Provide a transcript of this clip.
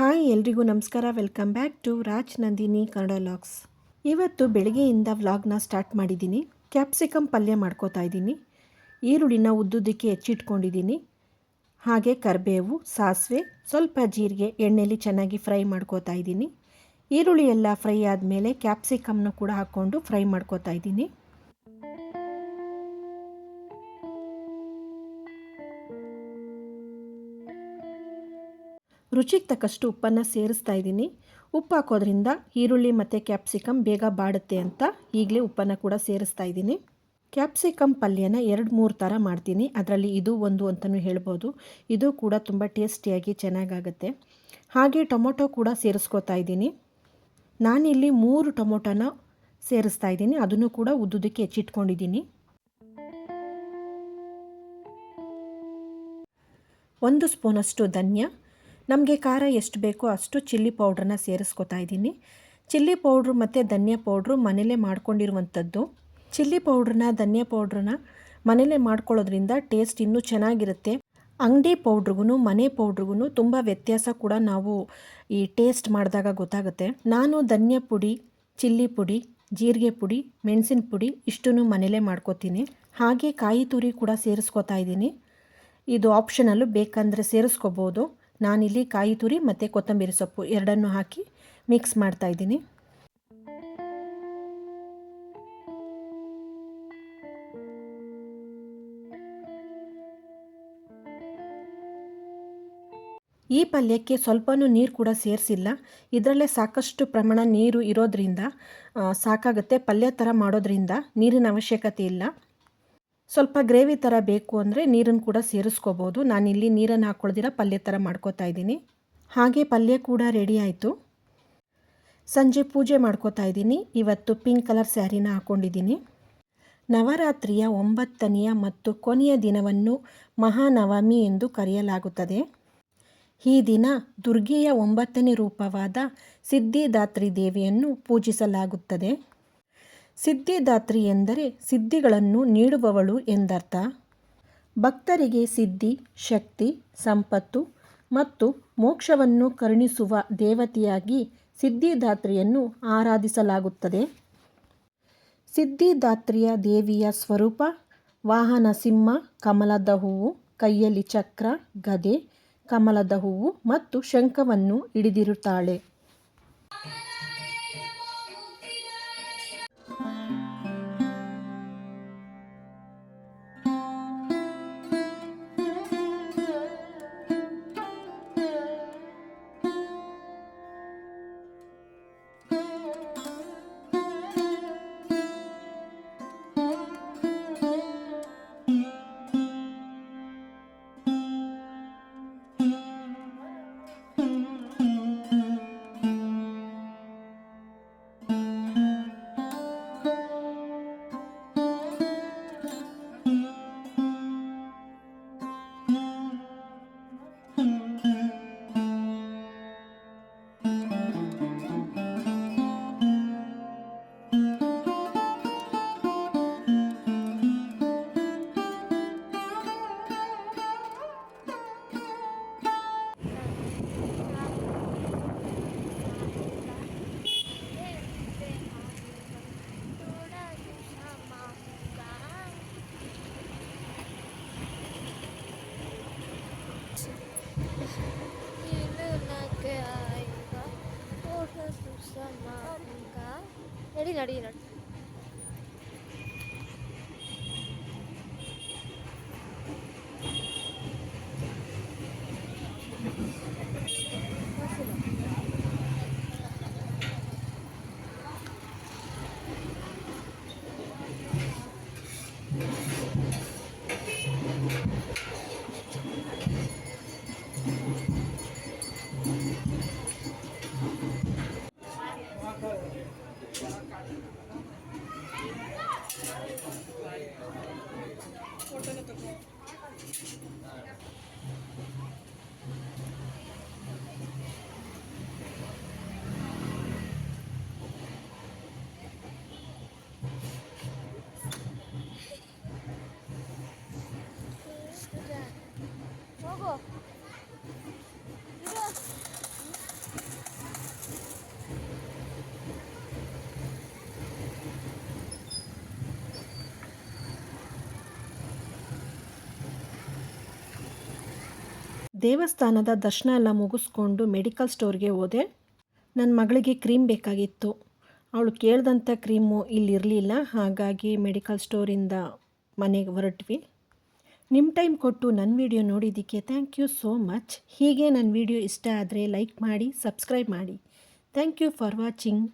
Hi ಎಲ್ರಿಗೂ ನಮಸ್ಕಾರ. Welcome back to Raj Nandini Kannada logs ಇವತ್ತು ಬೆಳಗ್ಗೆಯಿಂದ ವ್ಲಾಗ್ನ ಸ್ಟಾರ್ಟ್ ಮಾಡಿದ್ದೀನಿ. ಕ್ಯಾಪ್ಸಿಕಮ್ ಪಲ್ಯ ಮಾಡ್ಕೋತಾ ಇದ್ದೀನಿ. ಈರುಳ್ಳಿನ ಉದ್ದುದ್ದಕ್ಕೆ ಹೆಚ್ಚಿಟ್ಕೊಂಡಿದ್ದೀನಿ. ಹಾಗೆ ಕರಿಬೇವು, ಸಾಸಿವೆ, ಸ್ವಲ್ಪ ಜೀರಿಗೆ ಎಣ್ಣೆಯಲ್ಲಿ ಚೆನ್ನಾಗಿ ಫ್ರೈ ಮಾಡ್ಕೋತಾ ಇದ್ದೀನಿ. ಈರುಳ್ಳಿ ಎಲ್ಲ ಫ್ರೈ ಆದಮೇಲೆ ಕ್ಯಾಪ್ಸಿಕಮ್ನ ಕೂಡ ಹಾಕ್ಕೊಂಡು ಫ್ರೈ ಮಾಡ್ಕೋತಾ ಇದ್ದೀನಿ. ರುಚಿಗೆ ತಕ್ಕಷ್ಟು ಉಪ್ಪನ್ನು ಸೇರಿಸ್ತಾ ಇದ್ದೀನಿ. ಉಪ್ಪು ಹಾಕೋದ್ರಿಂದ ಈರುಳ್ಳಿ ಮತ್ತು ಕ್ಯಾಪ್ಸಿಕಮ್ ಬೇಗ ಬಾಡುತ್ತೆ ಅಂತ ಈಗಲೇ ಉಪ್ಪನ್ನು ಕೂಡ ಸೇರಿಸ್ತಾ ಇದ್ದೀನಿ. ಕ್ಯಾಪ್ಸಿಕಮ್ ಪಲ್ಯನ ಎರಡು ಮೂರು ಥರ ಮಾಡ್ತೀನಿ. ಅದರಲ್ಲಿ ಇದು ಒಂದು ಅಂತಲೂ ಹೇಳ್ಬೋದು. ಇದು ಕೂಡ ತುಂಬ ಟೇಸ್ಟಿಯಾಗಿ ಚೆನ್ನಾಗಾಗುತ್ತೆ. ಹಾಗೆ ಟೊಮೊಟೊ ಕೂಡ ಸೇರಿಸ್ಕೋತಾ ಇದ್ದೀನಿ. ನಾನಿಲ್ಲಿ ಮೂರು ಟೊಮೊಟೊನ ಸೇರಿಸ್ತಾ ಇದ್ದೀನಿ. ಅದನ್ನು ಕೂಡ ಉದ್ದುದಕ್ಕೆ ಹೆಚ್ಚಿಟ್ಕೊಂಡಿದ್ದೀನಿ. ಒಂದು ಸ್ಪೂನಷ್ಟು ಧನ್ಯ. ನಮಗೆ ಖಾರ ಎಷ್ಟು ಬೇಕೋ ಅಷ್ಟು ಚಿಲ್ಲಿ ಪೌಡ್ರನ್ನ ಸೇರಿಸ್ಕೊತಾ ಇದ್ದೀನಿ. ಚಿಲ್ಲಿ ಪೌಡ್ರು ಮತ್ತು ಧನಿಯಾ ಪೌಡ್ರು ಮನೇಲೇ ಮಾಡ್ಕೊಂಡಿರುವಂಥದ್ದು. ಚಿಲ್ಲಿ ಪೌಡ್ರನ್ನ, ಧನಿಯಾ ಪೌಡ್ರನ್ನ ಮನೇಲೇ ಮಾಡ್ಕೊಳ್ಳೋದ್ರಿಂದ ಟೇಸ್ಟ್ ಇನ್ನೂ ಚೆನ್ನಾಗಿರುತ್ತೆ. ಅಂಗಡಿ ಪೌಡ್ರಿಗೂ ಮನೆ ಪೌಡ್ರಿಗೂ ತುಂಬ ವ್ಯತ್ಯಾಸ ಕೂಡ ನಾವು ಈ ಟೇಸ್ಟ್ ಮಾಡಿದಾಗ ಗೊತ್ತಾಗುತ್ತೆ. ನಾನು ಧನಿಯಾ ಪುಡಿ, ಚಿಲ್ಲಿ ಪುಡಿ, ಜೀರಿಗೆ ಪುಡಿ, ಮೆಣಸಿನ ಪುಡಿ ಇಷ್ಟನ್ನು ಮನೇಲೇ ಮಾಡ್ಕೋತೀನಿ. ಹಾಗೆ ಕಾಯಿ ತುರಿ ಕೂಡ ಸೇರಿಸ್ಕೊತಾ ಇದ್ದೀನಿ. ಇದು ಆಪ್ಷನಲ್ಲು ಬೇಕಂದರೆ ಸೇರಿಸ್ಕೋಬೋದು. ನಾನಿಲ್ಲಿ ಕಾಯಿ ತುರಿ ಮತ್ತು ಕೊತ್ತಂಬರಿ ಸೊಪ್ಪು ಎರಡನ್ನು ಹಾಕಿ ಮಿಕ್ಸ್ ಮಾಡ್ತಾ ಇದ್ದೀನಿ. ಈ ಪಲ್ಯಕ್ಕೆ ಸ್ವಲ್ಪನೂ ನೀರು ಕೂಡ ಸೇರಿಸಿಲ್ಲ. ಇದರಲ್ಲೇ ಸಾಕಷ್ಟು ಪ್ರಮಾಣ ನೀರು ಇರೋದ್ರಿಂದ ಸಾಕಾಗುತ್ತೆ. ಪಲ್ಯ ಥರ ಮಾಡೋದ್ರಿಂದ ನೀರಿನ ಅವಶ್ಯಕತೆ ಇಲ್ಲ. ಸ್ವಲ್ಪ ಗ್ರೇವಿ ಥರ ಬೇಕು ಅಂದರೆ ನೀರನ್ನು ಕೂಡ ಸೇರಿಸ್ಕೋಬೋದು. ನಾನಿಲ್ಲಿ ನೀರನ್ನು ಹಾಕ್ಕೊಳ್ದಿರ ಪಲ್ಯ ಥರ ಮಾಡ್ಕೋತಾ ಇದ್ದೀನಿ. ಹಾಗೆ ಪಲ್ಯ ಕೂಡ ರೆಡಿ ಆಯಿತು. ಸಂಜೆ ಪೂಜೆ ಮಾಡ್ಕೋತಾ ಇದ್ದೀನಿ. ಇವತ್ತು ಪಿಂಕ್ ಕಲರ್ ಸ್ಯಾರಿನ ಹಾಕ್ಕೊಂಡಿದ್ದೀನಿ ನವರಾತ್ರಿಯ ಒಂಬತ್ತನೆಯ ಮತ್ತು ಕೊನೆಯ ದಿನವನ್ನು ಮಹಾನವಮಿ ಎಂದು ಕರೆಯಲಾಗುತ್ತದೆ. ಈ ದಿನ ದುರ್ಗೆಯ ಒಂಬತ್ತನೇ ರೂಪವಾದ ಸಿದ್ಧಿದಾತ್ರಿ ದೇವಿಯನ್ನು ಪೂಜಿಸಲಾಗುತ್ತದೆ. ಸಿದ್ಧಿದಾತ್ರಿ ಎಂದರೆ ಸಿದ್ಧಿಗಳನ್ನು ನೀಡುವವಳು ಎಂದರ್ಥ. ಭಕ್ತರಿಗೆ ಸಿದ್ಧಿ, ಶಕ್ತಿ, ಸಂಪತ್ತು ಮತ್ತು ಮೋಕ್ಷವನ್ನು ಕರುಣಿಸುವ ದೇವತೆಯಾಗಿ ಸಿದ್ಧಿದಾತ್ರಿಯನ್ನು ಆರಾಧಿಸಲಾಗುತ್ತದೆ. ಸಿದ್ಧಿದಾತ್ರಿಯ ದೇವಿಯ ಸ್ವರೂಪ ವಾಹನ ಸಿಂಹ, ಕಮಲದ ಹೂವು, ಕೈಯಲ್ಲಿ ಚಕ್ರ, ಗದೆ, ಕಮಲದ ಹೂವು ಮತ್ತು ಶಂಖವನ್ನು ಹಿಡಿದಿರುತ್ತಾಳೆ. ನಡಿ ನಡಿ ನಡಿ ಹೋಗು ದೇವಸ್ಥಾನದ ದರ್ಶನ ಎಲ್ಲ ಮುಗಿಸ್ಕೊಂಡು ಮೆಡಿಕಲ್ ಸ್ಟೋರ್ಗೆ ಹೋದೆ. ನನ್ನ ಮಗಳಿಗೆ ಕ್ರೀಮ್ ಬೇಕಾಗಿತ್ತು. ಅವಳು ಕೇಳಿದಂಥ ಕ್ರೀಮು ಇಲ್ಲಿರಲಿಲ್ಲ ಹಾಗಾಗಿ ಮೆಡಿಕಲ್ ಸ್ಟೋರಿಂದ ಮನೆಗೆ ಹೊರಟ್ವಿ. ನಿಮ್ಮ ಟೈಮ್ ಕೊಟ್ಟು ನನ್ನ ವಿಡಿಯೋ ನೋಡಿದ್ದಕ್ಕೆ ಥ್ಯಾಂಕ್ ಯು ಸೋ ಮಚ್ ಹೀಗೆ ನನ್ನ ವಿಡಿಯೋ ಇಷ್ಟ ಆದರೆ ಲೈಕ್ ಮಾಡಿ ಸಬ್ಸ್ಕ್ರೈಬ್ ಮಾಡಿ. Thank you for watching